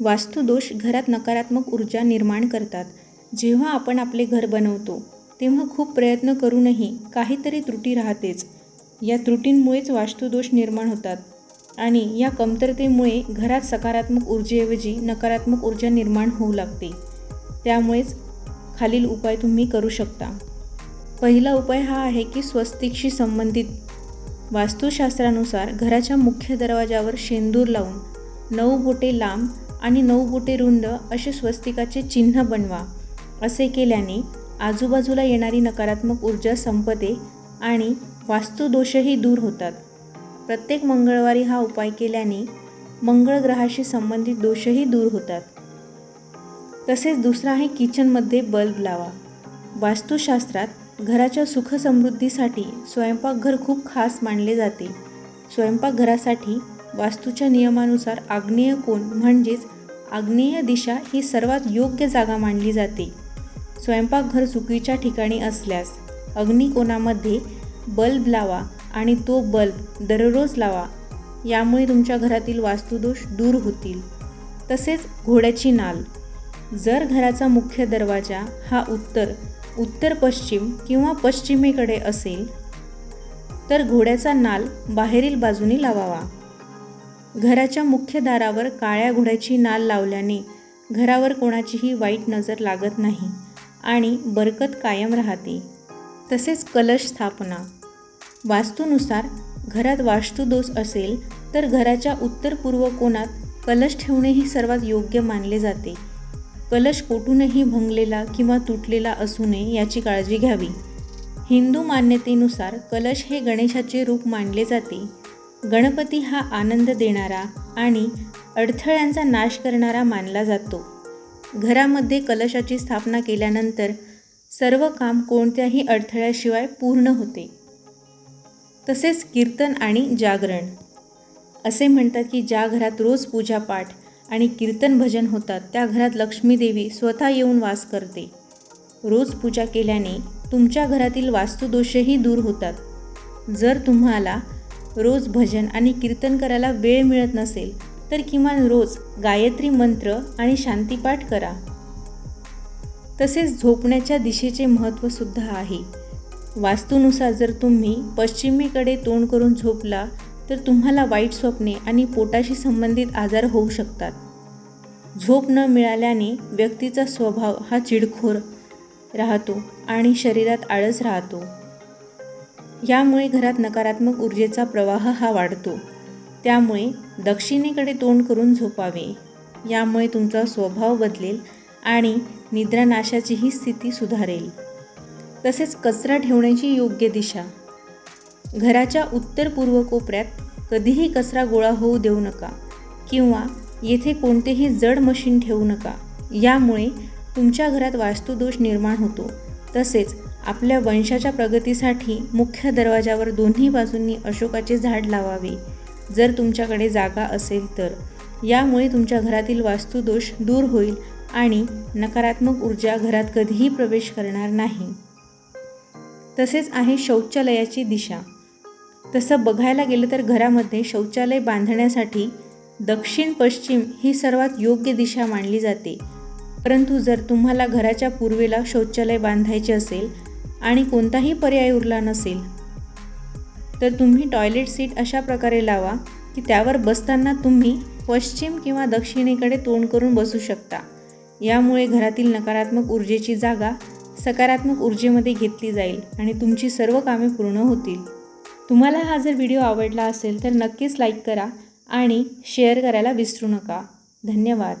वास्तुदोष घरात नकारात्मक ऊर्जा निर्माण करतात. जेव्हा आपण आपले घर बनवतो तेव्हा खूप प्रयत्न करूनही काहीतरी त्रुटी राहतेच. या त्रुटींमुळेच वास्तुदोष निर्माण होतात आणि या कमतरतेमुळे घरात सकारात्मक ऊर्जेऐवजी नकारात्मक ऊर्जा निर्माण होऊ लागते. त्यामुळेच खालील उपाय तुम्ही करू शकता. पहिला उपाय हा आहे की स्वस्तिकशी संबंधित वास्तुशास्त्रानुसार घराच्या मुख्य दरवाजावर शेंदूर लावून नऊ बोटे लांब आणि नऊ बोटे रुंद असे स्वस्तिकाचे चिन्ह बनवा. असे केल्याने आजूबाजूला येणारी नकारात्मक ऊर्जा संपते आणि वास्तुदोषही दूर होतात. प्रत्येक मंगळवारी हा उपाय केल्याने मंगळ ग्रहाशी संबंधित दोषही दूर होतात. तसेच दुसरा आहे किचनमध्ये बल्ब लावा. वास्तुशास्त्रात घराच्या सुखसमृद्धीसाठी स्वयंपाकघर खूप खास मानले जाते. स्वयंपाकघरासाठी वास्तूच्या नियमानुसार आग्नेय कोण म्हणजेच आग्नेय दिशा ही सर्वात योग्य जागा मानली जाते. स्वयंपाकघर चुकीच्या ठिकाणी असल्यास अग्निकोणामध्ये बल्ब लावा आणि तो बल्ब दररोज लावा. यामुळे तुमच्या घरातील वास्तुदोष दूर होतील. तसेच घोड्याची नाल. जर घराचा मुख्य दरवाजा हा उत्तर उत्तर पश्चिम किंवा पश्चिमेकडे असेल तर घोड्याचा नाल बाहेरील बाजूने लावावा. घराच्या मुख्य दारावर काळ्या घोड्याची नाल लावल्याने घरावर कोणाचीही वाईट नजर लागत नाही आणि बरकत कायम राहते. तसेच कलश स्थापना. वास्तूनुसार घरात वास्तुदोष असेल तर घराच्या उत्तर पूर्व कोणात कलश ठेवणे ही सर्वात योग्य मानले जाते. कलश कोठूनही भंगलेला किंवा तुटलेला असू नये याची काळजी घ्यावी. हिंदू मान्यतेनुसार कलश हे गणेशाचे रूप मानले जाते. गणपती हा आनंद देणारा आणि अडथळ्यांचा नाश करणारा मानला जातो. घरामध्ये कलशाची स्थापना केल्यानंतर सर्व काम कोणत्याही अडथळ्याशिवाय पूर्ण होते. तसेच कीर्तन आणि जागरण. असे म्हणतात की ज्या घरात रोज पूजापाठ आणि कीर्तन भजन होतात त्या घरात लक्ष्मीदेवी स्वतः येऊन वास करते. रोज पूजा केल्याने तुमच्या घरातील वास्तुदोषही दूर होतात. जर तुम्हाला रोज भजन आणि कीर्तन करायला वेळ मिळत नसेल तर किमान रोज गायत्री मंत्र आणि शांतीपाठ करा. तसेच झोपण्याच्या दिशेचे महत्त्वसुद्धा आहे. वास्तूनुसार जर तुम्ही पश्चिमेकडे तोंड करून झोपला तर तुम्हाला वाईट स्वप्ने आणि पोटाशी संबंधित आजार होऊ शकतात. झोप न मिळाल्याने व्यक्तीचा स्वभाव हा चिडखोर राहतो आणि शरीरात आळस राहतो. यामुळे घरात नकारात्मक ऊर्जेचा प्रवाह हा वाढतो. त्यामुळे दक्षिणेकडे तोंड करून झोपावे. यामुळे तुमचा स्वभाव बदलेल आणि निद्रानाशाचीही स्थिती सुधारेल. तसेच कचरा ठेवण्याची योग्य दिशा. घराच्या उत्तर पूर्व कोपऱ्यात कधीही कचरा गोळा होऊ देऊ नका किंवा येथे कोणतेही जड मशीन ठेवू नका. यामुळे तुमच्या घरात वास्तुदोष निर्माण होतो. तसेच आपल्या वंशाच्या प्रगतीसाठी मुख्य दरवाजावर दोन्ही बाजूंनी अशोकाचे झाड लावावे. जर तुमच्याकडे जागा असेल तर. यामुळे तुमच्या घरातील वास्तुदोष दूर होईल आणि नकारात्मक ऊर्जा घरात कधीही प्रवेश करणार नाही. तसेच आहे शौचालयाची दिशा. तसं बघायला गेलं तर घरामध्ये शौचालय बांधण्यासाठी दक्षिण पश्चिम ही सर्वात योग्य दिशा मानली जाते. परंतु जर तुम्हाला घराच्या पूर्वेला शौचालय बांधायचे असेल आणि कोणताही पर्याय उरला नसेल तर तुम्ही टॉयलेट सीट अशा प्रकारे लावा की त्यावर बसताना तुम्ही पश्चिम किंवा दक्षिणेकडे तोंड करून बसू शकता. यामुळे घरातील नकारात्मक ऊर्जेची जागा सकारात्मक ऊर्जेमध्ये घेतली जाईल आणि तुमची सर्व कामे पूर्ण होतील. तुम्हाला हा जर व्हिडिओ आवडला असेल तर नक्कीच लाईक करा आणि शेअर करायला विसरू नका. धन्यवाद.